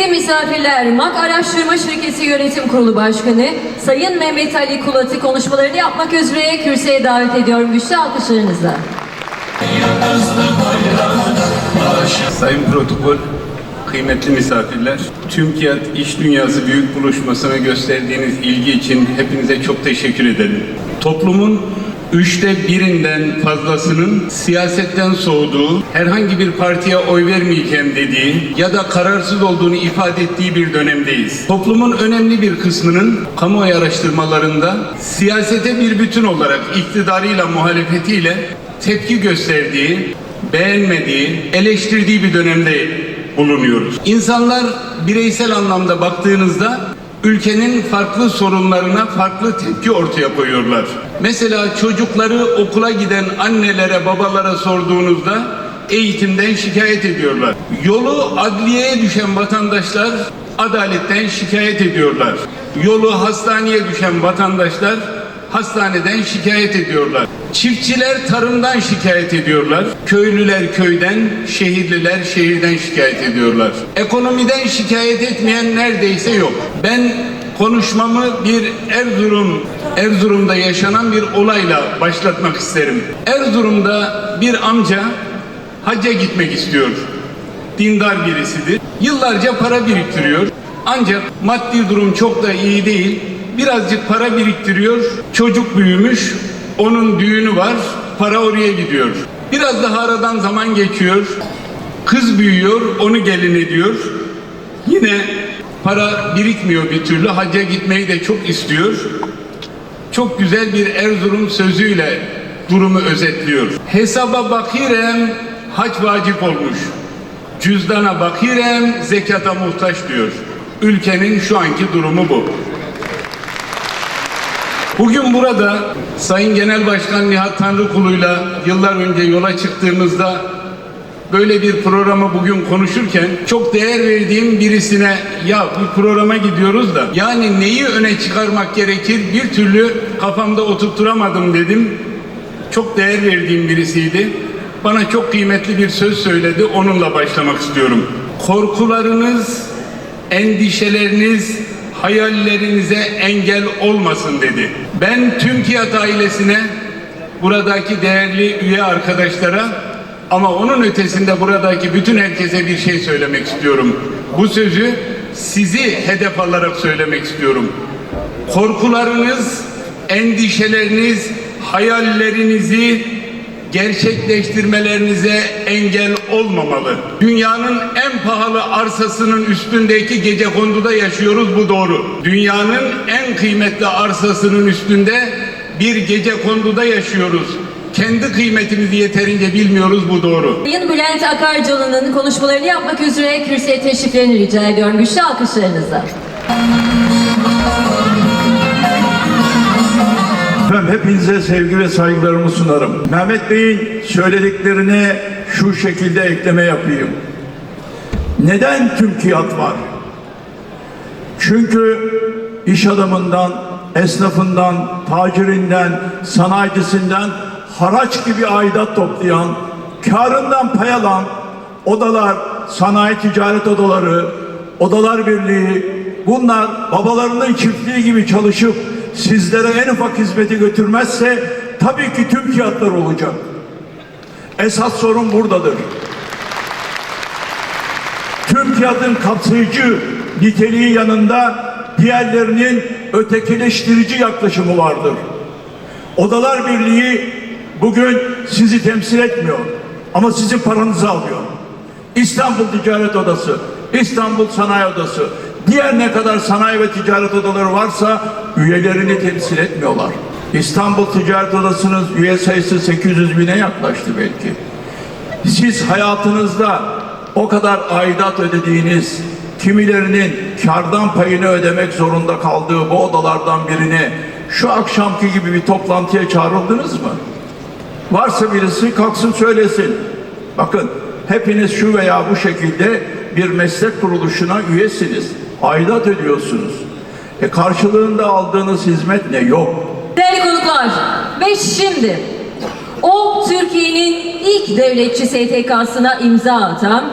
Kıymetli misafirler, MAK Araştırma Şirketi Yönetim Kurulu Başkanı Sayın Mehmet Ali Kulat'ı konuşmalarını yapmak üzere kürsüye davet ediyorum. Güçlü alkışlarınızla. Sayın Protokol, kıymetli misafirler, TÜMKİAD İş Dünyası Büyük Buluşması'na gösterdiğiniz ilgi için hepinize çok teşekkür ederim. Toplumun üçte birinden fazlasının siyasetten soğuduğu, herhangi bir partiye oy vermeyeceğim dediği ya da kararsız olduğunu ifade ettiği bir dönemdeyiz. Toplumun önemli bir kısmının kamuoyu araştırmalarında siyasete bir bütün olarak iktidarıyla muhalefetiyle tepki gösterdiği, beğenmediği, eleştirdiği bir dönemde bulunuyoruz. İnsanlar bireysel anlamda baktığınızda ülkenin farklı sorunlarına farklı tepki ortaya koyuyorlar. Mesela çocukları okula giden annelere, babalara sorduğunuzda eğitimden şikayet ediyorlar. Yolu adliyeye düşen vatandaşlar adaletten şikayet ediyorlar. Yolu hastaneye düşen vatandaşlar hastaneden şikayet ediyorlar. Çiftçiler tarımdan şikayet ediyorlar. Köylüler köyden, şehirliler şehirden şikayet ediyorlar. Ekonomiden şikayet etmeyen neredeyse yok. Ben konuşmamı bir Erzurum, Erzurum'da yaşanan bir olayla başlatmak isterim. Erzurum'da bir amca hacca gitmek istiyor. Dindar birisidir. Yıllarca para biriktiriyor. Ancak maddi durum çok da iyi değil. Birazcık para biriktiriyor. Çocuk büyümüş. Onun düğünü var. Para oraya gidiyor. Biraz daha aradan zaman geçiyor. Kız büyüyor. Onu gelin ediyor. Yine para birikmiyor bir türlü. Hacca gitmeyi de çok istiyor. Çok güzel bir Erzurum sözüyle durumu özetliyor. Hesaba bakirem hac vacip olmuş. Cüzdana bakirem zekata muhtaç diyor. Ülkenin şu anki durumu bu. Bugün burada Sayın Genel Başkan Nihat Tanrıkulu'yla yıllar önce yola çıktığımızda böyle bir programı bugün konuşurken çok değer verdiğim birisine ya bu programa gidiyoruz da yani neyi öne çıkarmak gerekir bir türlü kafamda oturtturamadım dedim. Çok değer verdiğim birisiydi. Bana çok kıymetli bir söz söyledi. Onunla başlamak istiyorum. Korkularınız, endişeleriniz hayallerinize engel olmasın dedi. Ben tüm TÜMKİAD ailesine, buradaki değerli üye arkadaşlara ama onun ötesinde buradaki bütün herkese bir şey söylemek istiyorum. Bu sözü sizi hedef alarak söylemek istiyorum. Korkularınız, endişeleriniz, hayallerinizi gerçekleştirmelerinize engel olmamalı. Dünyanın en pahalı arsasının üstündeki gece konduda yaşıyoruz bu doğru. Dünyanın en kıymetli arsasının üstünde bir gece konduda yaşıyoruz. Kendi kıymetimizi yeterince bilmiyoruz bu doğru. Sayın Bülent Akarcalı'nın konuşmalarını yapmak üzere kürsüye teşriflerini rica ediyorum. Güçlü alkışlarınızla. Efendim hepinize sevgi ve saygılarımı sunarım. Mehmet Bey'in söylediklerine şu şekilde ekleme yapayım. Neden Türkiye'at var? Çünkü iş adamından, esnafından, tacirinden, sanayicisinden haraç gibi aidat toplayan, karından pay alan odalar, sanayi ticaret odaları, odalar birliği, bunlar babalarının çiftliği gibi çalışıp sizlere en ufak hizmeti götürmezse tabii ki tüm fiyatlar olacak. Esas sorun buradadır. Tüm fiyatın kapsayıcı niteliği yanında diğerlerinin ötekileştirici yaklaşımı vardır. Odalar Birliği bugün sizi temsil etmiyor ama sizin paranızı alıyor. İstanbul Ticaret Odası, İstanbul Sanayi Odası, diğer ne kadar sanayi ve ticaret odaları varsa üyelerini temsil etmiyorlar. İstanbul Ticaret Odası'nın üye sayısı 800 bine yaklaştı belki. Siz hayatınızda o kadar aidat ödediğiniz, kimilerinin kardan payını ödemek zorunda kaldığı bu odalardan birine şu akşamki gibi bir toplantıya çağrıldınız mı? Varsa birisi kalksın söylesin. Bakın hepiniz şu veya bu şekilde bir meslek kuruluşuna üyesiniz. Aidat ödüyorsunuz. E karşılığında aldığınız hizmet ne? Yok. Değerli konuklar ve şimdi o Türkiye'nin ilk devletçi STK'sına imza atan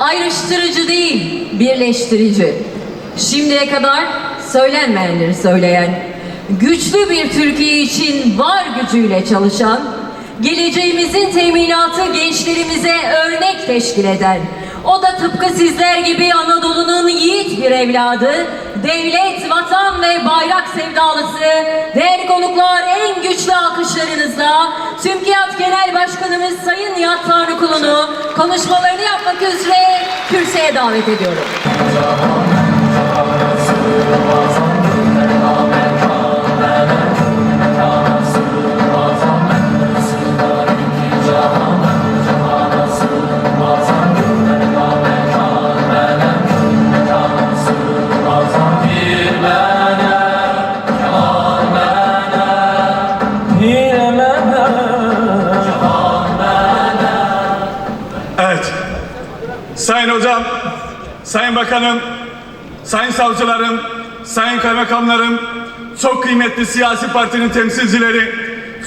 Ayrıştırıcı değil, birleştirici. Şimdiye kadar söylenmeyenleri söyleyen, güçlü bir Türkiye için var gücüyle çalışan, geleceğimizin teminatı gençlerimize örnek teşkil eden, o da tıpkı sizler gibi Anadolu'nun yiğit bir evladı, devlet, vatan ve bayrak sevdalısı, değerli konuklar en güçlü alkışlarınızla TÜMKİAD Genel Başkanımız Sayın Nihat Tanrıkulu'nu konuşmalarını yapmak üzere kürsüye davet ediyorum. Sayın Hocam, Sayın Bakanım, Sayın Savcılarım, Sayın Kaymakamlarım, çok kıymetli siyasi partinin temsilcileri,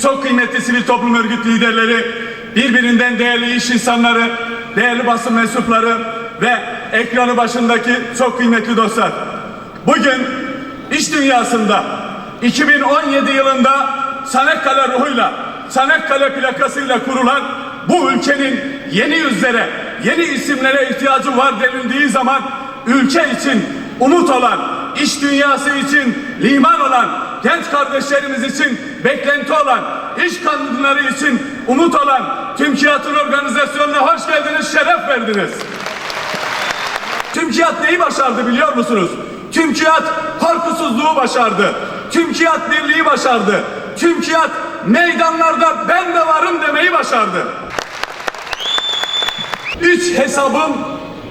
çok kıymetli sivil toplum örgüt liderleri, birbirinden değerli iş insanları, değerli basın mensupları ve ekranı başındaki çok kıymetli dostlar. Bugün iş dünyasında 2017 yılında Çanakkale ruhuyla, Çanakkale plakasıyla kurulan bu ülkenin yeni yüzlere, yeni isimlere ihtiyacı var denildiği zaman ülke için umut olan, iş dünyası için liman olan, genç kardeşlerimiz için beklenti olan, iş kadınları için umut olan TÜMKİAD'ın organizasyonuna hoş geldiniz, şeref verdiniz. TÜMKİAD neyi başardı biliyor musunuz? TÜMKİAD korkusuzluğu başardı. TÜMKİAD birliği başardı. TÜMKİAD meydanlarda ben de varım demeyi başardı. Üç hesabım,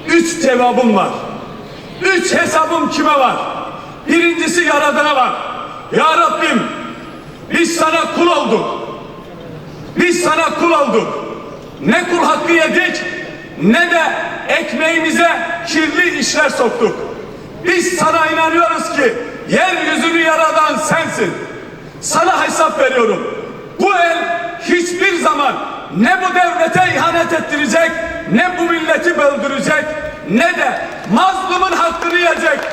üç cevabım var. Üç hesabım kime var? Birincisi Yaradan'a var. Ya Rabbim biz sana kul olduk. Biz sana kul olduk. Ne kul hakkı yedik ne de ekmeğimize kirli işler soktuk. Biz sana inanıyoruz ki yeryüzünü yaradan sensin. Sana hesap veriyorum. Bu el hiçbir zaman ne bu devlete ihanet ettirecek, ne bu milleti böldürecek, ne de mazlumun hakkını yiyecek.